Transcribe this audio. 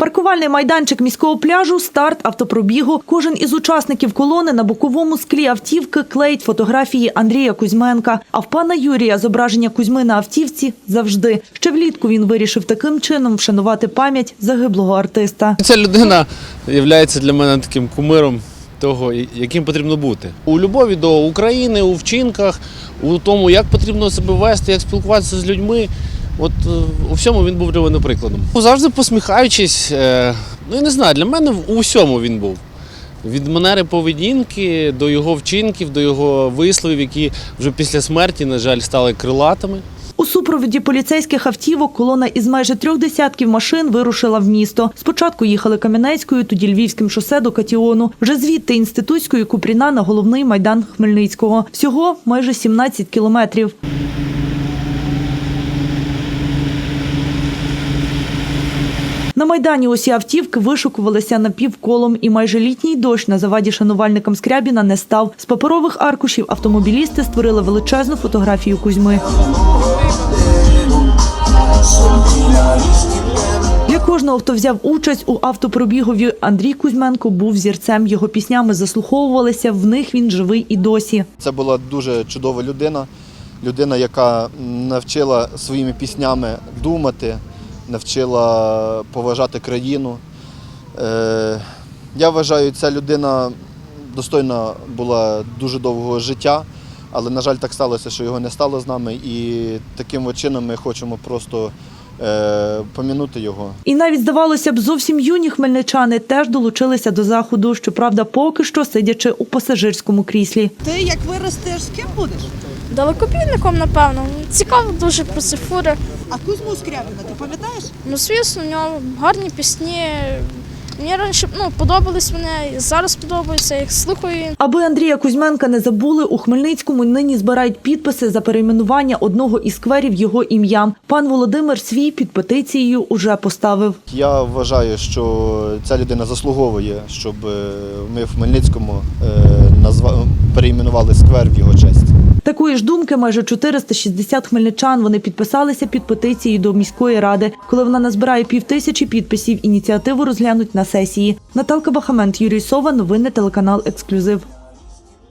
Паркувальний майданчик міського пляжу, старт автопробігу. Кожен із учасників колони на боковому склі автівки клеїть фотографії Андрія Кузьменка. А в пана Юрія зображення Кузьми на автівці завжди. Ще влітку він вирішив таким чином вшанувати пам'ять загиблого артиста. Ця людина є для мене таким кумиром того, яким потрібно бути. У любові до України, у вчинках, у тому, як потрібно себе вести, як спілкуватися з людьми. От е, у всьому він був мене прикладом. Завжди посміхаючись, е, ну я не знаю, для мене у всьому він був. Від манери поведінки до його вчинків, до його висловів, які вже після смерті, на жаль, стали крилатими. У супроводі поліцейських автівок колона із майже трьох десятків машин вирушила в місто. Спочатку їхали Кам'янецькою, тоді Львівським шосе до Катіону. Вже звідти інститутською Купріна на головний майдан Хмельницького. Всього майже 17 кілометрів. На майдані усі автівки вишукувалися напівколом, і майже літній дощ на заваді шанувальникам Скрябіна не став. З паперових аркушів автомобілісти створили величезну фотографію Кузьми. Для кожного, хто взяв участь у автопробігові, Андрій Кузьменко був зірцем. Його піснями заслуховувалися. В них він живий і досі. Це була дуже чудова людина, людина, яка навчила своїми піснями думати, навчила поважати країну. Е, Я вважаю, ця людина достойна була дуже довгого життя, але, на жаль, так сталося, що його не стало з нами. І таким чином ми хочемо просто помінути його. І навіть здавалося б, зовсім юні хмельничани теж долучилися до заходу. Щоправда, поки що сидячи у пасажирському кріслі. Ти як виростеш, з ким будеш? Далекобійником, напевно. Цікаво дуже про ці фури. А Кузьму Скрябіна, ти пам'ятаєш? Ну, звісно, у нього гарні пісні. Мені раніше ну, подобались і зараз подобаються, я їх слухаю. Аби Андрія Кузьменка не забули, у Хмельницькому нині збирають підписи за перейменування одного із скверів його ім'ям. Пан Володимир свій під петицією уже поставив. Я вважаю, що ця людина заслуговує, щоб е, ми в Хмельницькому е, назва... перейменували сквер в його честь. Такої ж думки майже 460 хмельничан. Вони підписалися під петицією до міської ради. Коли вона назбирає півтисячі підписів, ініціативу розглянуть на сесії. Наталка Бахамент, Юрій Сова. Новини телеканал Ексклюзив.